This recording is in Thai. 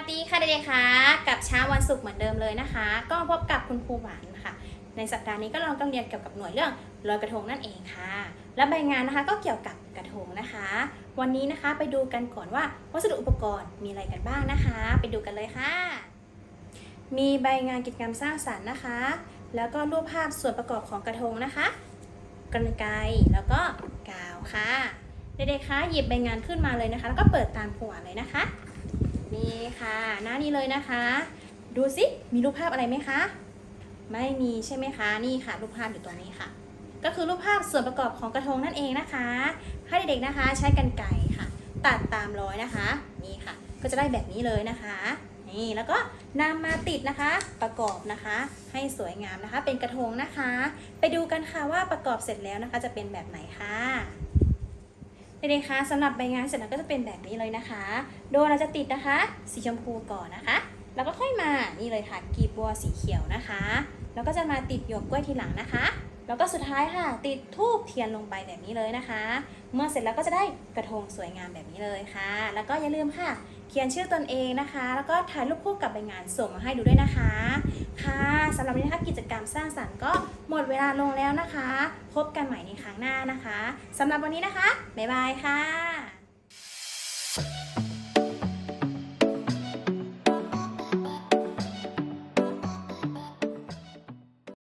สดีค่ะเด็กๆค่ะกับเช้าวันศุกร์เหมือนเดิมเลยนะคะ ก็พบกับคุณครูหวานนะคะในสัปดาห์นี้ก็เราต้องเรียนเกี่ยวกับหน่วยเรื่องลอยกระทงนั่นเองค่ะ และใบงานนะคะก็เกี่ยวกับกระทงนะคะ วันนี้นะคะไปดูกันก่อนว่าวัสดุอุปกรณ์มีอะไรกันบ้างนะคะ ไปดูกันเลยค่ะ มีใบงานกิจกรรมสร้างสารรค์นะคะ แล้วก็รูปภาพส่วนประกอบของกระทงนะคะกรไกรแล้วก็กาวค่ะเด็กๆคะหยิบใบงานขึ้นมาเลยนะคะ แล้วก็เปิดตามหัวเลยนะคะ นี่ค่ะ หน้านี้เลยนะคะ ดูสิมีรูปภาพอะไรไหมคะ ไม่มีใช่ไหมคะนี่ค่ะ รูปภาพอยู่ตรงนี้ค่ะ ก็คือรูปภาพส่วนประกอบของกระทงนั่นเองนะคะ ให้เด็กๆนะคะใช้กรรไกรค่ะ ตัดตามร้อยนะคะ นี่ค่ะ ก็จะได้แบบนี้เลยนะคะนี่แล้วก็นำมาติดนะคะประกอบนะคะ ให้สวยงามนะคะ เป็นกระทงนะคะ ไปดูกันค่ะว่าประกอบเสร็จแล้วนะคะ จะเป็นแบบไหนค่ะ เด็กๆคะสำหรับใบงานเสร็จแล้วก็จะเป็นแบบนี้เลยนะคะ โดยเราจะติดนะคะ สีชมพูก่อนนะคะ แล้วก็ค่อยมานี่เลยค่ะกีบบัวสีเขียวนะคะ แล้วก็จะมาติดหยวกกล้วยทีหลังนะคะ แล้วก็สุดท้ายค่ะ ติดทูบเทียนลงไปแบบนี้เลยนะคะ เมื่อเสร็จแล้วก็จะได้กระทงสวยงามแบบนี้เลยค่ะ แล้วก็อย่าลืมค่ะ เขียนชื่อตนเองนะคะ แล้วก็ถ่ายรูปคู่กับใบงานส่งมาให้ดูด้วยนะคะ ค่ะสำหรับวันนี้นะคะกิจกรรมสร้างสรรค์ก็หมดเวลาลงแล้วนะคะ พบกันใหม่ในครั้งหน้านะคะสำหรับวันนี้นะคะ บ๊ายบายค่ะ